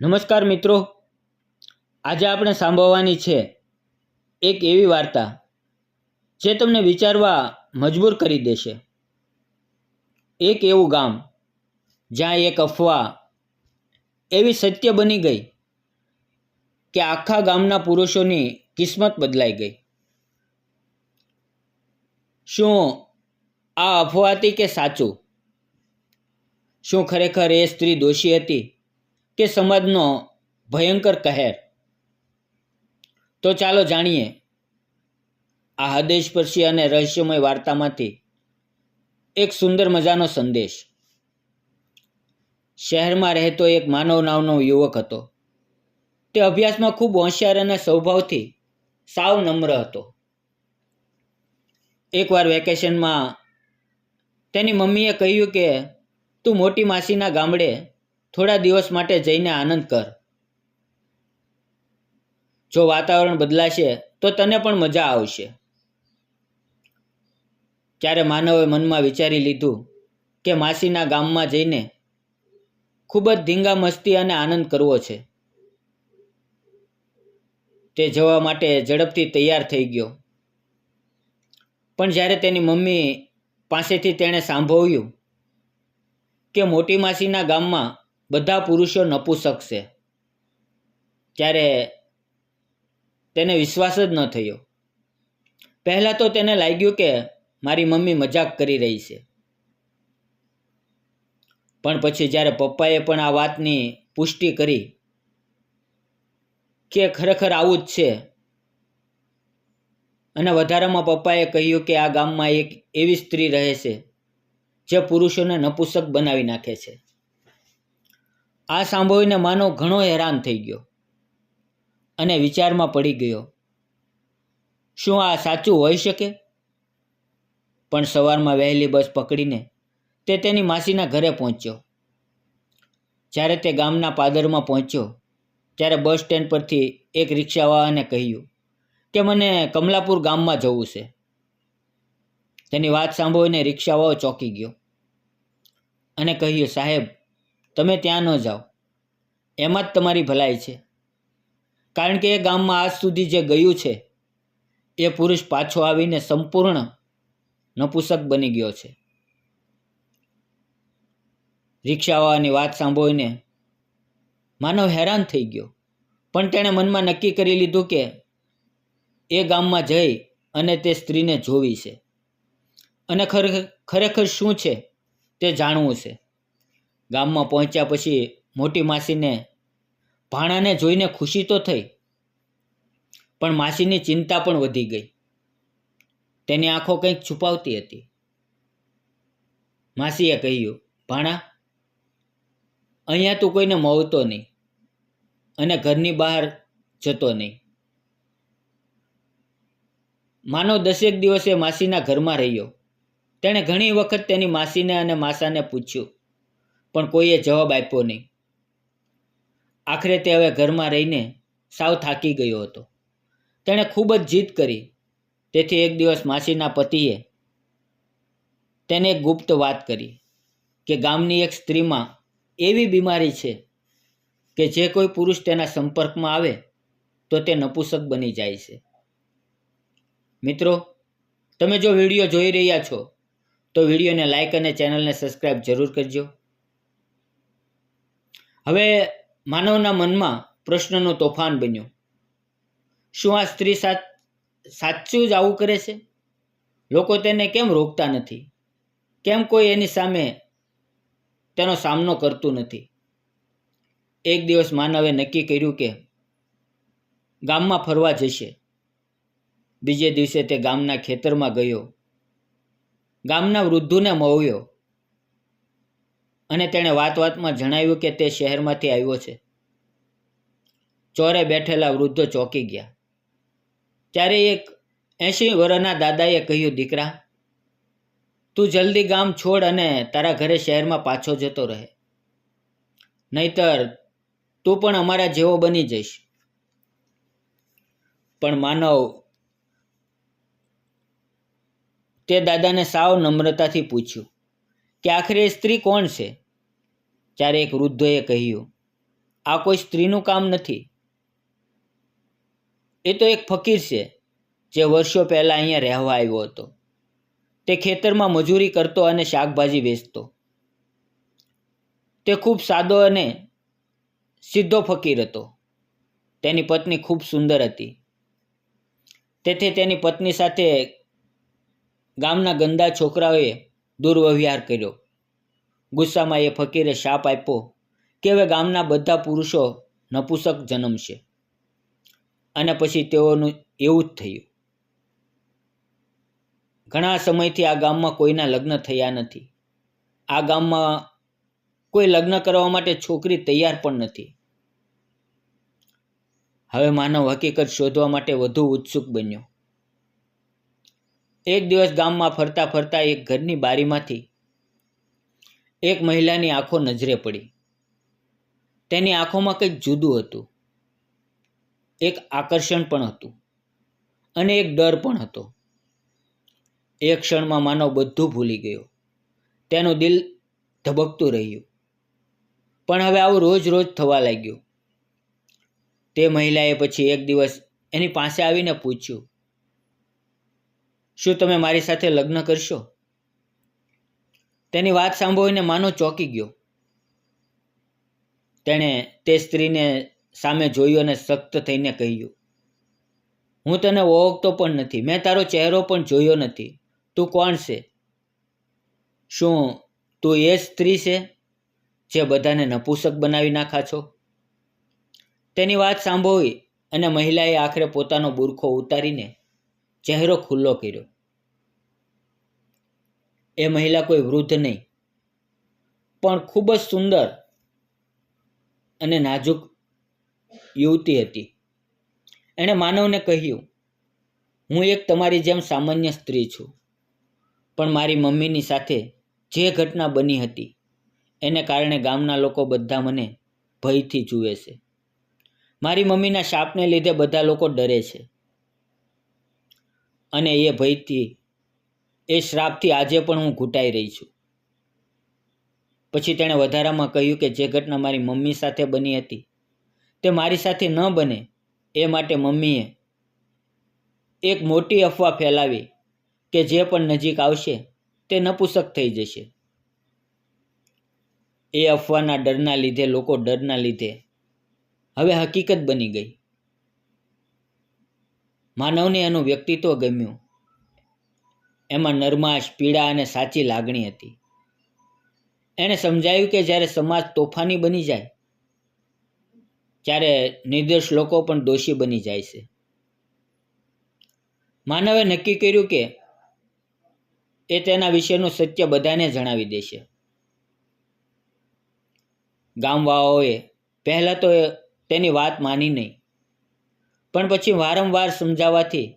નમસ્કાર મિત્રો. આજે આપણે સાંભળવાની છે એક એવી વાર્તા જે તમને વિચારવા મજબૂર કરી દેશે. એક એવું ગામ જ્યાં એક અફવા એવી સત્ય બની ગઈ કે આખા ગામના પુરુષોની કિસ્મત બદલાઈ ગઈ. શું આ અફવા હતી કે સાચું? શું ખરેખર એ સ્ત્રી દોષી હતી? કે સમાજનો ભયંકર કહેર. તો ચાલો જાણીએ. આ હૃદયસ્પર્શી અને રહસ્યમય વાર્તામાંથી એક સુંદર મજાનો સંદેશ. શહેરમાં રહેતો એક માનવ નામનો યુવક હતો. તે અભ્યાસમાં ખૂબ હોશિયાર અને સ્વભાવથી સાવ નમ્ર હતો. એકવાર વેકેશનમાં તેની મમ્મીએ કહ્યું કે, તું મોટી માસીના ગામડે થોડા દિવસ માટે જઈને આનંદ કર. જો વાતાવરણ બદલાશે, તો તને પણ મજા આવશે. ત્યારે માનવે મનમાં વિચારી લીધું કે માસીના ગામમાં જઈને ખૂબ જ ધીંગા મસ્તી અને આનંદ કરવો છે. તે જવા માટે ઝડપથી તૈયાર થઈ ગયો. પણ જ્યારે તેની મમ્મી પાસેથી તેણે સાંભળ્યું કે મોટી માસીના ગામમાં બધા પુરુષો નપુસક છે. ત્યારે તેને વિશ્વાસ જ ન થયો. પહેલાં તો તેને લાગ્યું કે મારી મમ્મી મજાક કરી રહી છે. પણ પછી જ્યારે પપ્પાએ પણ આ વાતની પુષ્ટિ કરી કે ખરેખર આવું જ છે અને વધારામાં પપ્પાએ કહ્યું કે આ ગામમાં એક એવી સ્ત્રી રહે છે જે પુરુષોને નપુસક બનાવી નાખે છે. આ સાંભળીને માનવ ઘણો હેરાન થઈ ગયો અને વિચારમાં પડી ગયો, શું આ સાચું હોઈ શકે? પણ સવારમાં વહેલી બસ પકડીને તે તેની માસીના ઘરે પહોંચ્યો. જ્યારે તે ગામના પાદરમાં પહોંચ્યો, ત્યારે બસ સ્ટેન્ડ પરથી એક રિક્ષાવાળાને કહ્યું કે, મને કમલાપુર ગામમાં જવું છે. તેની વાત સાંભળીને રિક્ષાવાળો ચોંકી ગયો અને કહ્યું, સાહેબ તમે ત્યાં ન જાઓ. એમાં જ તમારી ભલાઈ છે. કારણ કે એ ગામમાં આજ સુધી જે ગયું છે, એ પુરુષ પાછો આવીને સંપૂર્ણ નપુસક બની ગયો છે. રિક્ષાવાળાની વાત સાંભળીને માનવ હેરાન થઈ ગયો. પણ તેણે મનમાં નક્કી કરી લીધું કે એ ગામમાં જઈ અને તે સ્ત્રીને જોવી છે. અને ખરેખર શું છે તે જાણવું છે. ગામમાં પહોંચ્યા પછી મોટી માસીને ભાણાને જોઈને ખુશી તો થઈ, પણ માસીની ચિંતા પણ વધી ગઈ. તેની આંખો કંઈક છુપાવતી હતી. માસીએ કહ્યું, ભાણા, અહીંયા તું કોઈને મળતો નહીં અને ઘરની બહાર જતો નહીં. માનો દસેક દિવસે માસીના ઘરમાં રહ્યો. તેણે ઘણી વખત તેની માસીને અને માસાને પૂછ્યું પણ કોઈએ જવાબ આપ્યો નહીં. આખરે તે હવે ઘરમાં રહીને સાવ થાકી ગયો હતો. તેણે ખૂબ જ જીદ કરી. તેથી એક દિવસ માસીના પતિએ તેને ગુપ્ત વાત કરી કે ગામની એક સ્ત્રીમાં એવી બીમારી છે કે જે કોઈ પુરુષ તેના સંપર્કમાં આવે તો તે નપુસક બની જાય છે. મિત્રો, તમે જો વીડિયો જોઈ રહ્યા છો તો વિડીયોને લાઇક અને ચેનલને સબસ્ક્રાઈબ જરૂર કરજો. હવે માનવના મનમાં પ્રશ્નનો તોફાન બન્યો. શું આ સ્ત્રી સાચ જ આવું કરે છે? લોકો તેને કેમ રોકતા નથી? કેમ કોઈ એની સામે તેનો સામનો કરતું નથી? એક દિવસ માનવે નક્કી કર્યું કે ગામમાં ફરવા જશે. બીજે દિવસે તે ગામના ખેતરમાં ગયો. ગામના વૃદ્ધોને મળ્યો. અને તેણે વાત વાતમાં જણાવ્યું કે તે શહેરમાંથી આવ્યો છે. ચોરે બેઠેલા વૃદ્ધો ચોંકી ગયા. ત્યારે એક એંશી વર્ષના દાદાએ કહ્યું, દીકરા, તું જલ્દી ગામ છોડ અને તારા ઘરે શહેરમાં પાછો જતો રહે. નહીતર તું પણ અમારા જેવો બની જઈશ. પણ માનવ તે દાદાને સાવ નમ્રતાથી પૂછ્યું કે આખરે સ્ત્રી કોણ છે? ત્યારે એક વૃદ્ધોએ કહ્યું, આ કોઈ સ્ત્રીનું કામ નથી. એ તો એક ફકીર છે, જે વર્ષો પહેલાં અહીંયા રહેવા આવ્યો હતો. તે ખેતરમાં મજૂરી કરતો અને શાકભાજી વેચતો. તે ખૂબ સાદો અને સીધો ફકીર હતો. તેની પત્ની ખૂબ સુંદર હતી. તેથી તેની પત્ની સાથે ગામના ગંદા છોકરાઓએ દુર્વ્યવહાર કર્યો. ગુસ્સામાં એ ફકીરે શાપ આપ્યો કે હવે ગામના બધા પુરુષો નપુસક જન્મશે. અને પછી તેઓનું એવું જ થયું. ઘણા સમયથી આ ગામમાં કોઈના લગ્ન થયા નથી. આ ગામમાં કોઈ લગ્ન કરવા માટે છોકરી તૈયાર પણ નથી. હવે માનવ હકીકત શોધવા માટે વધુ ઉત્સુક બન્યો. એક દિવસ ગામમાં ફરતા ફરતા એક ઘરની બારીમાંથી એક મહિલાની આંખો નજરે પડી. તેની આંખોમાં કંઈક જુદું હતું. એક આકર્ષણ પણ હતું અને એક ડર પણ હતો. એક ક્ષણમાં માનવ બધું ભૂલી ગયો. તેનું દિલ ધબકતું રહ્યું. પણ હવે આવું રોજ રોજ થવા લાગ્યું. તે મહિલાએ પછી એક દિવસ એની પાસે આવીને પૂછ્યું શું તમે મારી સાથે લગ્ન કરશો? તેની વાત સાંભળીને માનો ચોંકી ગયો. તેણે તે સ્ત્રીને સામે જોયું અને સખ્ત થઈને કહ્યું, હું તને ઓળખતો પણ નથી. મેં તારો ચહેરો પણ જોયો નથી. તું કોણ છે? શું તું એ સ્ત્રી છે જે બધાને નપુસક બનાવી નાખા છો? તેની વાત સાંભળી અને મહિલાએ આખરે પોતાનો બુરખો ઉતારીને ચહેરો ખુલ્લો કર્યો. એ મહિલા કોઈ વૃદ્ધ નહીં, પણ ખૂબ જ સુંદર અને નાજુક યુવતી હતી. એણે માનવને કહ્યું, હું એક તમારી જેમ સામાન્ય સ્ત્રી છું, પણ મારી મમ્મીની સાથે જે ઘટના બની હતી, એને કારણે ગામના લોકો બધા મને ભયથી જુએ છે. મારી મમ્મીના શાપને લીધે બધા લોકો ડરે છે. અને એ ભયથી, એ શ્રાપથી આજે પણ હું ઘૂંટાઈ રહી છું. પછી તેણે વધારામાં કહ્યું કે જે ઘટના મારી મમ્મી સાથે બની હતી, તે મારી સાથે ન બને, એ માટે મમ્મીએ એક મોટી અફવા ફેલાવી કે જે પણ નજીક આવશે, તે નપુસક થઈ જશે. એ અફવાના ડરના લીધે, લોકો ડરના લીધે, હવે હકીકત બની ગઈ. માનવને એનું વ્યક્તિત્વ ગમ્યું. એમાં નરમાશ, પીડા અને સાચી લાગણી હતી. એણે સમજાયું કે જ્યારે સમાજ તોફાની બની જાય, ત્યારે નિર્દોષ લોકો પણ દોષી બની જાય છે. માનવે નક્કી કર્યું કે એ તેના વિશેનું સત્ય બધાને જણાવી દેશે. ગામવાળાઓએ પહેલાં તો તેની વાત માની નહીં. પણ પછી વારંવાર સમજાવવાથી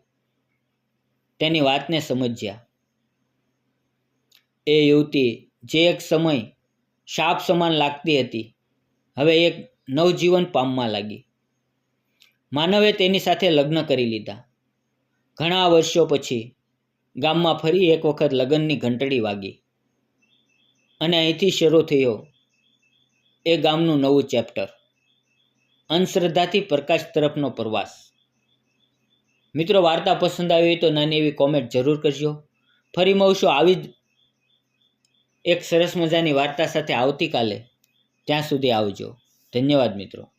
તેની વાતને સમજ્યા. એ યુવતી જે એક સમય શાપ સમાન લાગતી હતી, હવે એક નવજીવન પામવા લાગી. માનવે તેની સાથે લગ્ન કરી લીધા. ઘણા વર્ષો પછી ગામમાં ફરી એક વખત લગ્નની ઘંટડી વાગી અને અહીંથી શરૂ થયો એ ગામનું નવું ચેપ્ટર. અંધશ્રદ્ધાથી પ્રકાશ તરફનો પ્રવાસ. મિત્રો, વાર્તા પસંદ આવી હોય તો નાની એવી કોમેન્ટ જરૂર કરજો. ફરી મળશું આવી જ એક સરસ મજાની વાર્તા સાથે આવતીકાલે. ત્યાં સુધી આવજો. ધન્યવાદ મિત્રો.